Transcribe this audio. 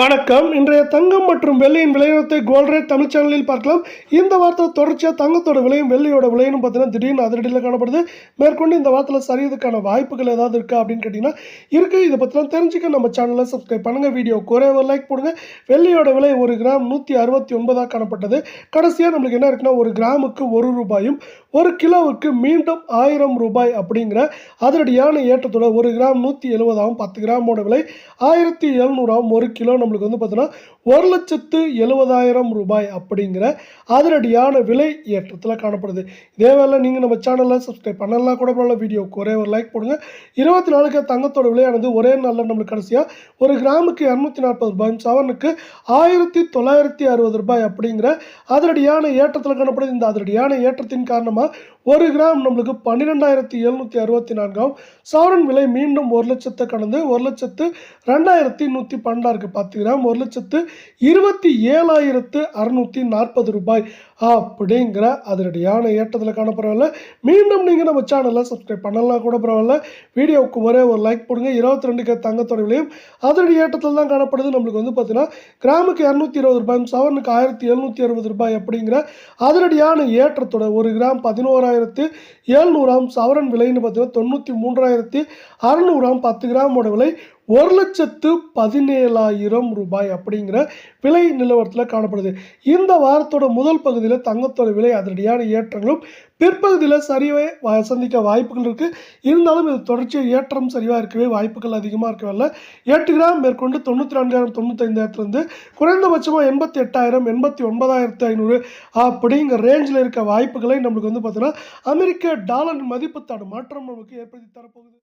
வணக்கம். இன்றைய தங்கம் மற்றும் வெள்ளியின் விலையத்தை கோல்ட் ரேட் தமிழ் சேனலில் பார்க்கலாம். இந்த வாரத்தில் தொடர்ச்சியாக தங்கத்தோட விலையும் வெள்ளியோட விலையும் பார்த்தீங்கன்னா திடீர்னு அதிரடியில் காணப்படுது. மேற்கொண்டு இந்த வாரத்தில் சரியதுக்கான வாய்ப்புகள் ஏதாவது இருக்கா அப்படின்னு கேட்டிங்கன்னா இருக்குது இதை பற்றிலாம் தெரிஞ்சுக்க நம்ம சேனலை சப்ஸ்கிரைப் பண்ணுங்கள் வீடியோ ஒரே ஒரு லைக் போடுங்க. வெள்ளியோட விலை ஒரு கிராம் நூற்றி அறுபத்தி ஒன்பதாக காணப்பட்டது. கடைசியாக நம்மளுக்கு என்ன இருக்குன்னா ஒரு கிராமுக்கு ஒரு ரூபாயும் ஒரு கிலோவுக்கு மீண்டும் ஆயிரம் ரூபாய் அப்படிங்கிற அதிரடியான ஏற்றத்தோட ஒரு கிராம் நூற்றி எழுபதாகவும் பத்து கிராமோட விலை ஆயிரத்தி எழுநூறாவும் ஒரு கிலோ நம்மளுக்கு வந்து பார்த்தோன்னா ஒரு லட்சத்து எழுபதாயிரம் ரூபாய் அப்படிங்கிற அதிரடியான விலை ஏற்றத்தில் காணப்படுது. இதே வேலை நீங்கள் நம்ம சேனலில் சப்ஸ்கிரைப் பண்ணலாம் கூட பரவாயில்ல வீடியோக்கு ஒரே ஒரு லைக் போடுங்க. இருபத்தி நாலுக்கு தங்கத்தோட விலையானது ஒரே நாளில் நம்மளுக்கு கடைசியாக ஒரு கிராமுக்கு இரநூத்தி நாற்பது ரூபாயும் சவனுக்கு ஆயிரத்தி தொள்ளாயிரத்தி அறுபது ரூபாய் அப்படிங்கிற அதிரடியான ஏற்றத்தில் காணப்படுது. இந்த அதிரடியான ஏற்றத்தின் காரணமாக ஒரு கிராம் நம்மளுக்கு பன்னிரெண்டாயிரத்தி எழுநூற்றி அறுபத்தி நான்காம் சவரன் விலை மீண்டும் ஒரு லட்சத்தை கடந்து ஒரு லட்சத்து ரெண்டாயிரத்தி நூற்றி பன்னெண்டா இருக்குது பத்து கிராம் ஒரு லட்சத்து இருபத்தி ஏழாயிரத்து அறுநூற்றி நாற்பது ரூபாய் அப்படிங்கிற அதனுடையான ஏற்றத்தில் காண பரவாயில்ல மீண்டும் நீங்கள் நம்ம சேனலை சப்ஸ்கிரைப் பண்ணலாம் கூட பரவாயில்ல. வீடியோவுக்கு ஒரே ஒரு லைக் போடுங்க. இருபத்தி ரெண்டுக்கு தங்கத்தோட விலையும் அதனுடைய ஏற்றத்தில் தான் காணப்படுது. நம்மளுக்கு வந்து பார்த்தீங்கன்னா கிராமுக்கு இரநூத்தி இருபது ரூபாயும் சவரனுக்கு ஆயிரத்தி எழுநூற்றி அறுபது ரூபாய் அப்படிங்கிற அதிரடியான ஏற்றத்தோட ஒரு கிராம் பதினோராயிரத்து எழுநூறாம் சவரன் விலைன்னு பார்த்தீங்கன்னா தொண்ணூற்றி மூன்றாயிரத்தி அறநூறாம் பத்து கிராமோட விலை ஒரு லட்சத்து பதினேழாயிரம் ரூபாய் அப்படிங்கிற விலை நிலவரத்தில் காணப்படுது. இந்த வாரத்தோட முதல் பகுதியில் தங்கத்தோட விலை அதிரடியான ஏற்றங்களும் பிற்பகுதியில் சரிவே சந்திக்க வாய்ப்புகள் இருக்குது இருந்தாலும் இது தொடர்ச்சியாக ஏற்றம் சரிவாக இருக்கவே வாய்ப்புகள் அதிகமாக இருக்கவில்லை எட்டு கிராம் மேற்கொண்டு தொண்ணூற்றி நான்காயிரம் தொண்ணூத்தைந்தாயிரத்துலேருந்து குறைந்தபட்சமாக எண்பத்தி எட்டாயிரம் எண்பத்தி ஒன்பதாயிரத்து ஐநூறு அப்படிங்கிற ரேஞ்சில் இருக்க வாய்ப்புகளை நம்மளுக்கு வந்து பார்த்தீங்கன்னா அமெரிக்க டாலர் மதிப்பு தடு மாற்றம் நமக்கு ஏற்படுத்தி தரப்போகுது.